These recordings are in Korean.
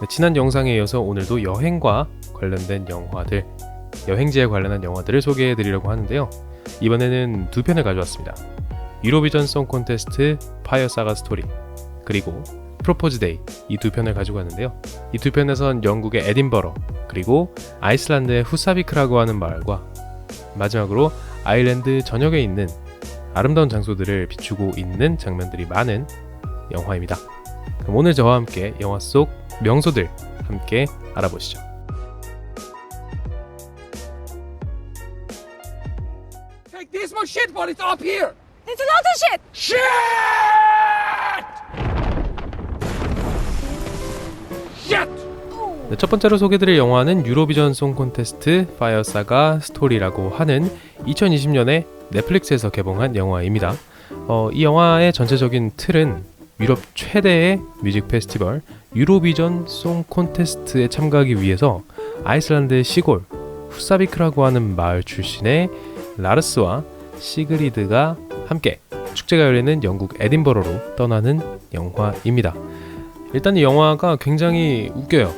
네, 지난 영상에 이어서 오늘도 여행과 관련된 영화들, 여행지에 관련한 영화들을 소개해 드리려고 하는데요. 이번에는 두 편을 가져왔습니다. 유로비전 송 콘테스트 파이어 사가 스토리 그리고 프로포즈 데이 이 두 편을 가지고 왔는데요. 이 두 편에선 영국의 에딘버러 그리고 아이슬란드의 후사비크라고 하는 마을과 마지막으로 아일랜드 전역에 있는 아름다운 장소들을 비추고 있는 장면들이 많은 영화입니다. 그럼 오늘 저와 함께 영화 속 명소들 함께 알아보시죠. Take this much shit while it's up here! It's a lot of shit! Shit! Shit! 네, 첫 번째로 소개드릴 영화는 유로비전 송 콘테스트 파이어 사가 스토리라고 하는 2020년에 넷플릭스에서 개봉한 영화입니다. 어, 이 영화의 전체적인 틀은 유럽 최대의 뮤직 페스티벌 유로비전 송 콘테스트에 참가하기 위해서 아이슬란드의 시골 후사비크라고 하는 마을 출신의 라르스와 시그리드가 함께 축제가 열리는 영국 에딘버러로 떠나는 영화입니다. 일단 이 영화가 굉장히 웃겨요.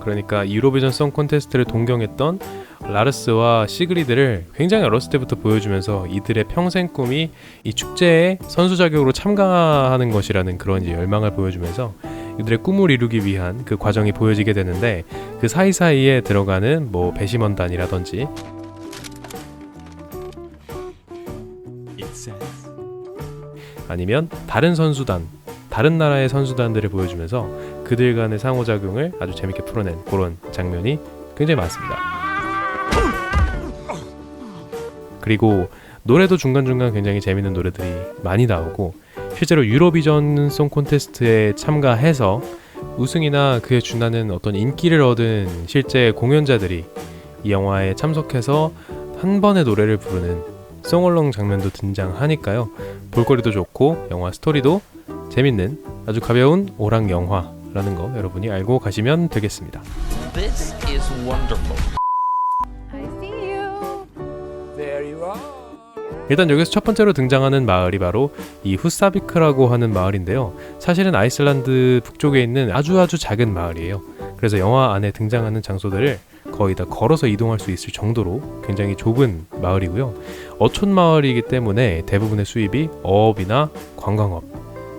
그러니까 유로비전 송 콘테스트를 동경했던 라르스와 시그리드를 굉장히 어렸을 때부터 보여주면서 이들의 평생 꿈이 이 축제에 선수 자격으로 참가하는 것이라는 그런 열망을 보여주면서 이들의 꿈을 이루기 위한 그 과정이 보여지게 되는데 그 사이사이에 들어가는 뭐 배심원단이라든지 아니면 다른 선수단 다른 나라의 선수단들을 보여주면서 그들 간의 상호작용을 아주 재밌게 풀어낸 그런 장면이 굉장히 많습니다. 그리고 노래도 중간중간 굉장히 재밌는 노래들이 많이 나오고 실제로 유로비전 송 콘테스트에 참가해서 우승이나 그에 준하는 어떤 인기를 얻은 실제 공연자들이 이 영화에 참석해서 한 번의 노래를 부르는 송얼롱 장면도 등장하니까요. 볼거리도 좋고 영화 스토리도 재밌는 아주 가벼운 오락 영화라는 거 여러분이 알고 가시면 되겠습니다. 일단 여기서 첫 번째로 등장하는 마을이 바로 이 후사비크라고 하는 마을인데요. 사실은 아이슬란드 북쪽에 있는 아주 아주 작은 마을이에요. 그래서 영화 안에 등장하는 장소들을 거의 다 걸어서 이동할 수 있을 정도로 굉장히 좁은 마을이고요. 어촌 마을이기 때문에 대부분의 수입이 어업이나 관광업.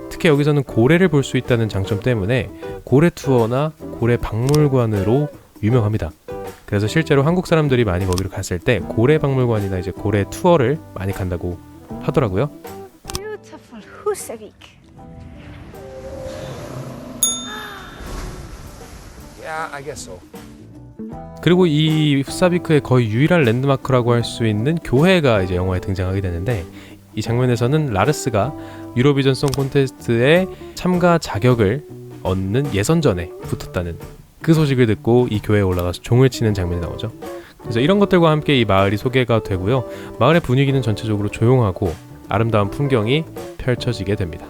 특히 여기서는 고래를 볼 수 있다는 장점 때문에 고래 투어나 고래 박물관으로 유명합니다. 그래서 실제로 한국 사람들이 많이 거기로 갔을 때 고래 박물관이나 이제 고래 투어를 많이 간다고 하더라고요. Beautiful Husavik. Yeah, I guess so. 그리고 이 후사비크의 거의 유일한 랜드마크라고 할 수 있는 교회가 이제 영화에 등장하게 되는데 이 장면에서는 라르스가 유로비전 송 콘테스트에 참가 자격을 얻는 예선전에 붙었다는 그 소식을 듣고 이 교회에 올라가서 종을 치는 장면이 나오죠. 그래서 이런 것들과 함께 이 마을이 소개가 되고요. 마을의 분위기는 전체적으로 조용하고 아름다운 풍경이 펼쳐지게 됩니다.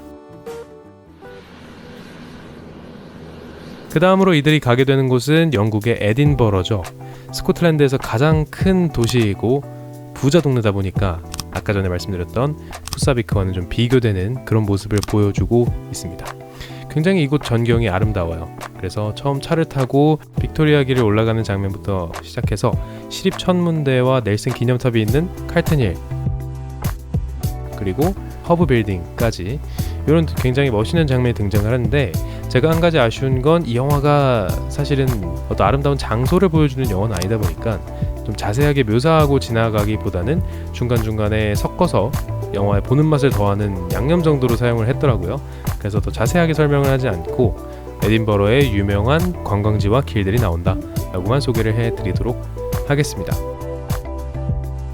그 다음으로 이들이 가게 되는 곳은 영국의 에딘버러죠. 스코틀랜드에서 가장 큰 도시이고 부자 동네다 보니까 아까 전에 말씀드렸던 푸사비크와는 좀 비교되는 그런 모습을 보여주고 있습니다. 굉장히 이곳 전경이 아름다워요. 그래서 처음 차를 타고 빅토리아 길을 올라가는 장면부터 시작해서 시립 천문대와 넬슨 기념탑이 있는 칼튼힐 그리고 허브 빌딩까지 이런 굉장히 멋있는 장면이 등장을 하는데 제가 한 가지 아쉬운 건 이 영화가 사실은 어떤 아름다운 장소를 보여주는 영화는 아니다 보니까 좀 자세하게 묘사하고 지나가기보다는 중간중간에 섞어서 영화의 보는 맛을 더하는 양념 정도로 사용을 했더라고요. 그래서 더 자세하게 설명을 하지 않고 에딘버러의 유명한 관광지와 길들이 나온다 라고만 소개를 해드리도록 하겠습니다.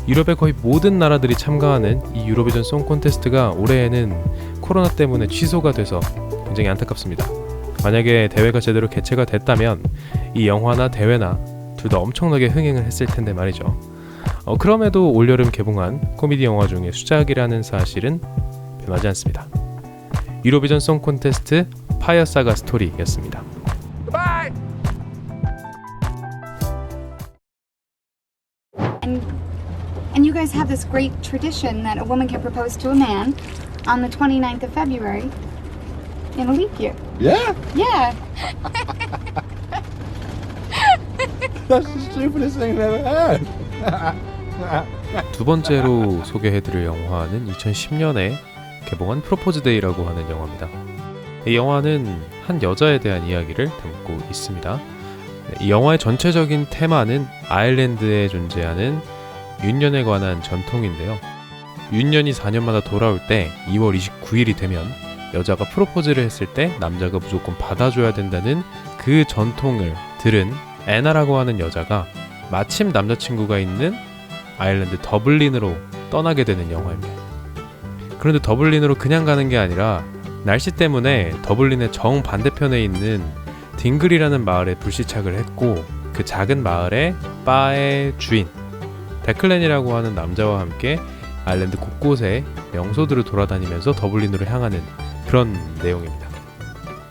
유럽의 거의 모든 나라들이 참가하는 이 유로비전 송 콘테스트가 올해에는 코로나 때문에 취소가 돼서 굉장히 안타깝습니다. 만약에 대회가 제대로 개최가 됐다면 이 영화나 대회나 둘 다 엄청나게 흥행을 했을 텐데 말이죠. 어, 그럼에도 올여름 개봉한 코미디 영화 중에 수작이라는 사실은 변하지 않습니다. 유로비전 송 콘테스트 파이어 사가 스토리였습니다. Goodbye! And and you guys have this great tradition that a woman can propose to a man on the 29th of February in a leap year. Yeah. Yeah. That's the stupidest thing I've ever heard. 두 번째로 소개해드릴 영화는 2010년에 개봉한 프로포즈 데이라고 하는 영화입니다. 이 영화는 한 여자에 대한 이야기를 담고 있습니다. 이 영화의 전체적인 테마는 아일랜드에 존재하는 윤년에 관한 전통인데요. 윤년이 4년마다 돌아올 때 2월 29일이 되면 여자가 프로포즈를 했을 때 남자가 무조건 받아줘야 된다는 그 전통을 들은 애나라고 하는 여자가 마침 남자친구가 있는 아일랜드 더블린으로 떠나게 되는 영화입니다. 그런데 더블린으로 그냥 가는 게 아니라 날씨 때문에 더블린의 정 반대편에 있는 딩글이라는 마을에 불시착을 했고 그 작은 마을의 바의 주인 데클렌이라고 하는 남자와 함께 아일랜드 곳곳에 명소들을 돌아다니면서 더블린으로 향하는 그런 내용입니다.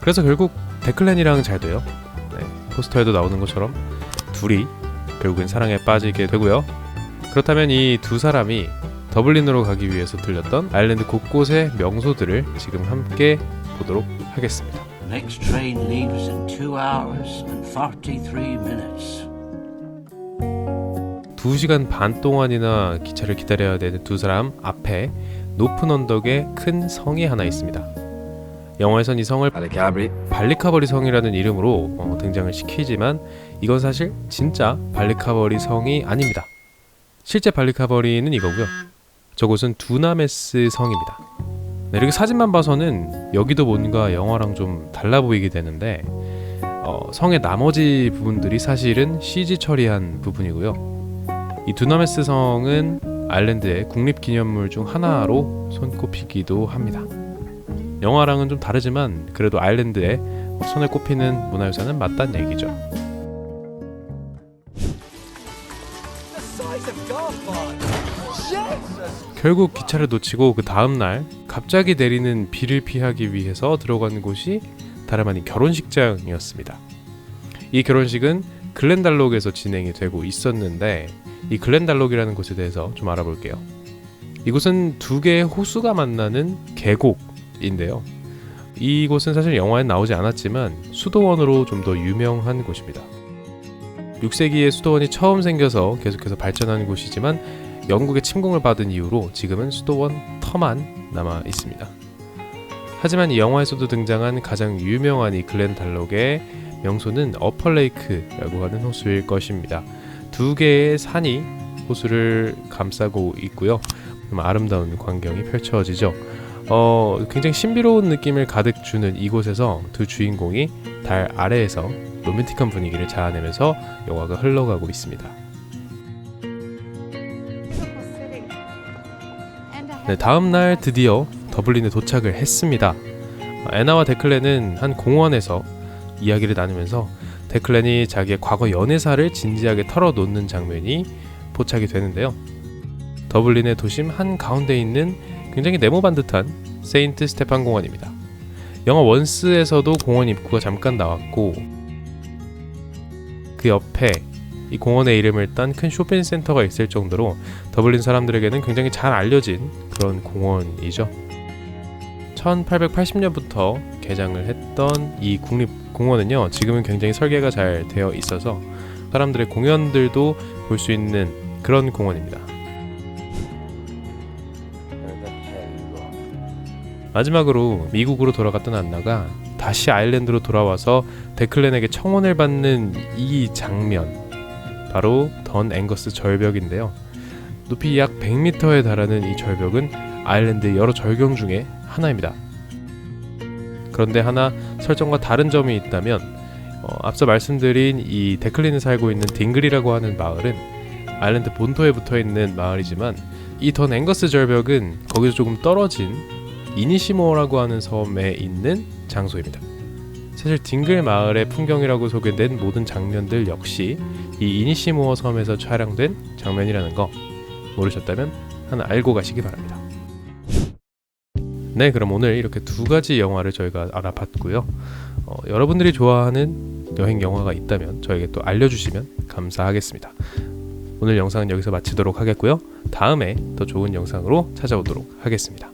그래서 결국 데클렌이랑 잘 돼요. 네, 포스터에도 나오는 것처럼 둘이 결국엔 사랑에 빠지게 되고요. 그렇다면 이 두 사람이 더블린으로 가기 위해서 들렸던 아일랜드 곳곳의 명소들을 지금 함께 보도록 하겠습니다. Next train leaves in two hours and 43 minutes. 2시간 반 동안이나 기차를 기다려야 되는 두 사람 앞에 높은 언덕에 큰 성이 하나 있습니다. 영화에선 이 성을 발리카버리 성이라는 이름으로 어, 등장을 시키지만 이건 사실 진짜 발리카버리 성이 아닙니다. 실제 발리카버리는 이거고요. 저곳은 두나메스 성입니다. 네, 이렇게 사진만 봐서는 여기도 뭔가 영화랑 좀 달라 보이게 되는데 어, 성의 나머지 부분들이 사실은 CG 처리한 부분이고요. 이 두나메스 성은 아일랜드의 국립기념물 중 하나로 손꼽히기도 합니다. 영화랑은 좀 다르지만 그래도 아일랜드에 손에 꼽히는 문화유산은 맞단 얘기죠. 결국 기차를 놓치고 그 다음 날 갑자기 내리는 비를 피하기 위해서 들어간 곳이 다름 아닌 결혼식장이었습니다. 이 결혼식은 글렌달록에서 진행이 되고 있었는데 이 글렌달록이라는 곳에 대해서 좀 알아볼게요. 이곳은 두 개의 호수가 만나는 계곡인데요. 이곳은 사실 영화에 나오지 않았지만 수도원으로 좀 더 유명한 곳입니다. 6세기에 수도원이 처음 생겨서 계속해서 발전한 곳이지만 영국의 침공을 받은 이후로 지금은 수도원 터만 남아 있습니다. 하지만 이 영화에서도 등장한 가장 유명한 이 글렌 달록의 명소는 어퍼레이크라고 하는 호수일 것입니다. 두 개의 산이 호수를 감싸고 있고요. 좀 아름다운 광경이 펼쳐지죠. 어, 굉장히 신비로운 느낌을 가득 주는 이곳에서 두 주인공이 달 아래에서 로맨틱한 분위기를 자아내면서 영화가 흘러가고 있습니다. 네, 다음 날 드디어 더블린에 도착을 했습니다. 애나와 데클렌은 한 공원에서 이야기를 나누면서 데클렌이 자기의 과거 연애사를 진지하게 털어놓는 장면이 포착이 되는데요. 더블린의 도심 한 가운데 있는 굉장히 네모반 듯한 세인트 스테판 공원입니다. 영화 원스에서도 공원 입구가 잠깐 나왔고 그 옆에 이 공원의 이름을 딴 큰 쇼핑센터가 있을 정도로 더블린 사람들에게는 굉장히 잘 알려진 그런 공원이죠. 1880년부터 개장을 했던 이 국립공원은요, 지금은 굉장히 설계가 잘 되어 있어서 사람들의 공연들도 볼 수 있는 그런 공원입니다. 마지막으로 미국으로 돌아갔던 안나가 다시 아일랜드로 돌아와서 데클렌에게 청혼을 받는 이 장면 바로 던 앵거스 절벽인데요. 높이 약 100m에 달하는 이 절벽은 아일랜드의 여러 절경 중에 하나입니다. 그런데 하나 설정과 다른 점이 있다면 어, 앞서 말씀드린 이 데클린에 살고 있는 딩글이라고 하는 마을은 아일랜드 본토에 붙어 있는 마을이지만 이 던 앵거스 절벽은 거기서 조금 떨어진 이니시모어라고 하는 섬에 있는 장소입니다. 사실 딩글 마을의 풍경이라고 소개된 모든 장면들 역시 이 이니시모어 섬에서 촬영된 장면이라는 거 모르셨다면 하나 알고 가시기 바랍니다. 네, 그럼 오늘 이렇게 두 가지 영화를 저희가 알아봤고요. 어, 여러분들이 좋아하는 여행 영화가 있다면 저에게 또 알려주시면 감사하겠습니다. 오늘 영상은 여기서 마치도록 하겠고요. 다음에 더 좋은 영상으로 찾아오도록 하겠습니다.